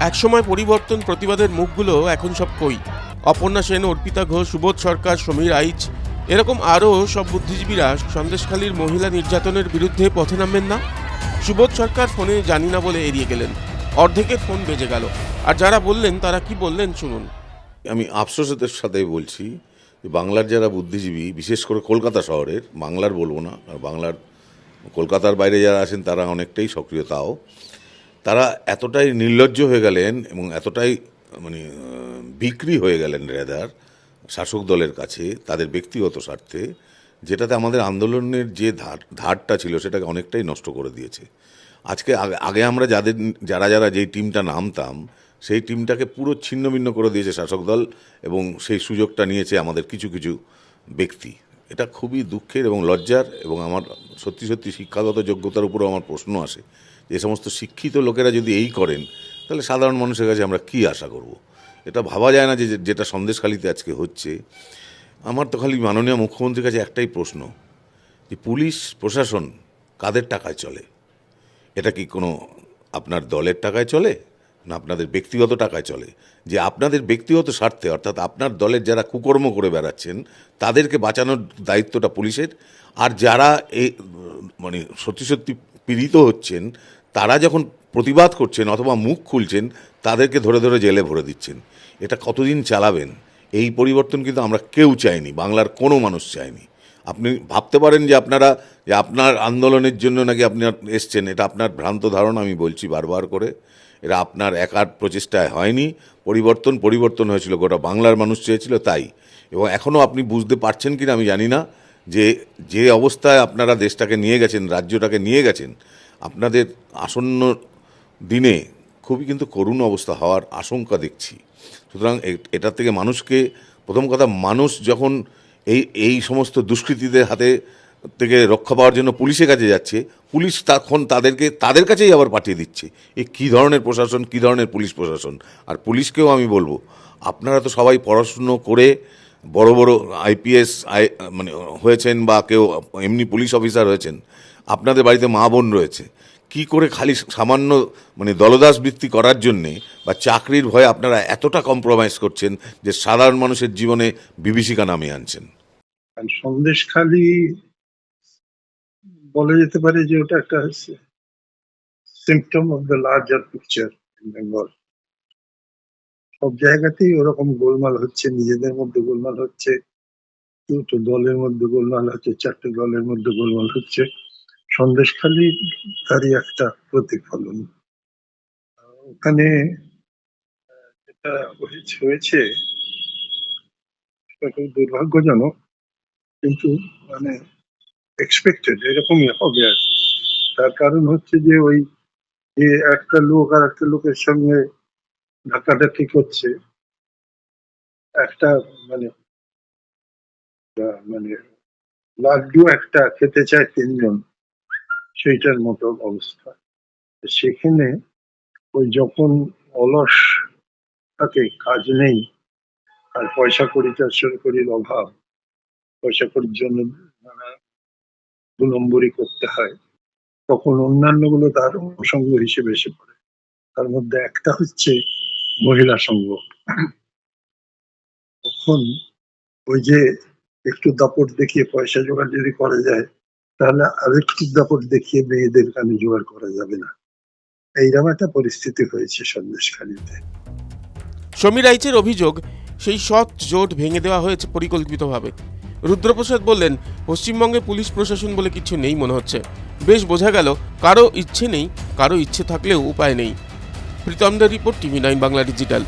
একসময় পরিবর্তন প্রতিবাদের মুখগুলো এখন সব কই? অপর্ণা সেন, অর্পিতা ঘোষ, সুবোধ সরকার, সমীর আইচ, এরকম আরও সব বুদ্ধিজীবীরা সন্দেশখালীর মহিলা নির্যাতনের বিরুদ্ধে পথে নামবেন না? সুবোধ সরকার ফোনে জানি না বলে এড়িয়ে গেলেন। অর্ধেকের ফোন বেজে গেল। আর যারা বললেন, তারা কি বললেন শুনুন। আমি আফসোসের সাথে বলছি যে বাংলার যারা বুদ্ধিজীবী, বিশেষ করে কলকাতা শহরের, বাংলার বলব না বাংলার, কলকাতার বাইরে যারা আছেন, তারা অনেকটাই সক্রিয় তাও। তারা এতটাই নির্লজ্জ হয়ে গেলেন এবং এতটাই মানে বিক্রি হয়ে গেলেন রেদার, শাসক দলের কাছে, তাদের ব্যক্তিগত স্বার্থে, যেটাতে আমাদের আন্দোলনের যে ধার, ধারটা ছিল সেটাকে অনেকটাই নষ্ট করে দিয়েছে। আজকে আগে- আমরা যাদের, যারা যারা যেই টিমটা নামতাম, সেই টিমটাকে পুরো ছিন্ন ভিন্ন করে দিয়েছে শাসক দল এবং সেই সুযোগটা নিয়েছে আমাদের কিছু কিছু ব্যক্তি। এটা খুবই দুঃখের এবং লজ্জার এবং আমার সত্যি সত্যি শিক্ষাগত যোগ্যতার উপরও আমার প্রশ্ন আসে যে সমস্ত শিক্ষিত লোকেরা যদি এই করেন, তাহলে সাধারণ মানুষের কাছে আমরা কি আশা করব? এটা ভাবা যায় না যে যেটা সন্দেশখালিতে আজকে হচ্ছে। আমার তো খালি মাননীয় মুখ্যমন্ত্রীর কাছে একটাই প্রশ্ন, যে পুলিশ, প্রশাসন কাদের টাকায় চলে? এটা কি কোনো আপনার দলের টাকায় চলে? না, আপনাদের ব্যক্তিগত টাকায় চলে। যে আপনাদের ব্যক্তিগত স্বার্থে, অর্থাৎ আপনার দলের যারা কুকর্ম করে বেড়াচ্ছেন, তাদেরকে বাঁচানোর দায়িত্বটা পুলিশের। আর যারা এই মানে সত্যি সত্যি পীড়িত হচ্ছেন, তারা যখন প্রতিবাদ করছেন অথবা মুখ খুলছেন, তাদেরকে ধরে ধরে জেলে ভরে দিচ্ছেন। এটা কতদিন চালাবেন? এই পরিবর্তন কিন্তু আমরা কেউ চাইনি, বাংলার কোনো মানুষ চায়নি আপনি ভাবতে পারেন যে আপনারা, যে আপনার আন্দোলনের জন্য নাকি আপনি এসছেন, এটা আপনার ভ্রান্ত ধারণা, আমি বলছি বারবার করে। এটা আপনার একার প্রচেষ্টায় হয়নি। পরিবর্তন পরিবর্তন হয়েছিল। গোটা বাংলার মানুষ চেয়েছিল তাই। এবং এখনও আপনি বুঝতে পারছেন কিনা আমি জানি না যে যে অবস্থায় আপনারা দেশটাকে নিয়ে গেছেন, রাজ্যটাকে নিয়ে গেছেন, আপনাদের আসন্ন দিনে খুবই কিন্তু করুণ অবস্থা হওয়ার আশঙ্কা দেখছি। সুতরাং এ- এটার থেকে মানুষকে, প্রথম কথা মানুষ যখন এই এই সমস্ত দুষ্কৃতীদের হাতে থেকে রক্ষা পাওয়ার জন্য পুলিশের কাছে যাচ্ছে, পুলিশ তখন তাদেরকে, তাদের কাছেই আবার পাঠিয়ে দিচ্ছে। এ কী ধরনের প্রশাসন, কী ধরনের পুলিশ প্রশাসন? আর পুলিশকেও আমি বলব, আপনারা তো সবাই পড়াশুনো করে বড় বড় আইপিএস, আই মানে হয়েছেন বা কেউ এমনি পুলিশ অফিসার হয়েছেন, আপনাদের বাড়িতে মা বোন রয়েছে, কি করে খালি সামান্য মানে দলদাস বৃত্তি করার জন্যে বা চাকরির ভয়ে আপনারা এতটা কম্প্রোমাইজ করছেন যে সাধারণ মানুষের জীবনে বিভীষিকা নামিয়ে আনছেন? সন্দেশখালি বলা যেতে পারে যে ওটা একটা symptom of the larger picture Bengal সব জায়গাতেই ওরকম গোলমাল হচ্ছে, নিজেদের মধ্যে গোলমাল হচ্ছে, দুটো দলের মধ্যে গোলমাল হচ্ছে, চারটে দলের মধ্যে গোলমাল হচ্ছে। সন্দেশখালি তারই একটা প্রতিফলন। ওখানে যেটা হয়েছে, সেটা খুব দুর্ভাগ্যজনক, কিন্তু মানে এক্সপেক্টেড এরকমই হবে আর কি। তার কারণ হচ্ছে যে ওই যে একটা লোক আর একটা লোকের সঙ্গে ধাক্কাধাক্কি করছে একটা মানে মানে লাড্ডু একটা খেতে চায় তিনজন, সেইটার মতো অবস্থা সেখানে ওই যখন অলস থাকে কাজ নেই, আর পয়সা কড়ি চারশো কড়ির অভাব, পয়সা কড়ির জন্য দু নম্বরই করতে হয়, তখন অন্যান্যগুলো তার অনুষঙ্গ হিসেবে এসে পড়ে। তার মধ্যে একটা হচ্ছে মহিলা সঙ্গ তখন ওই যে একটু দাপট দেখিয়ে পয়সা জোগাড় যদি করা যায়, তাহলে আরেকটু দাপট দেখিয়ে মেয়েদের কানে জোগাড় করা যাবে না। এইরকম একটা পরিস্থিতি হয়েছে সন্দেশখালীতে। সমীর আইচের অভিযোগ, সেই সৎ জোট ভেঙে দেওয়া হয়েছে পরিকল্পিতভাবে। রুদ্রপ্রসাদ বললেন, পশ্চিমবঙ্গে পুলিশ প্রশাসন বলে কিছু নেই মনে হচ্ছে। বেশ বোঝা গেল, কারও ইচ্ছে নেই, কারও ইচ্ছে থাকলেও উপায় নেই। প্রীতমদের report TV nine Bangla digital.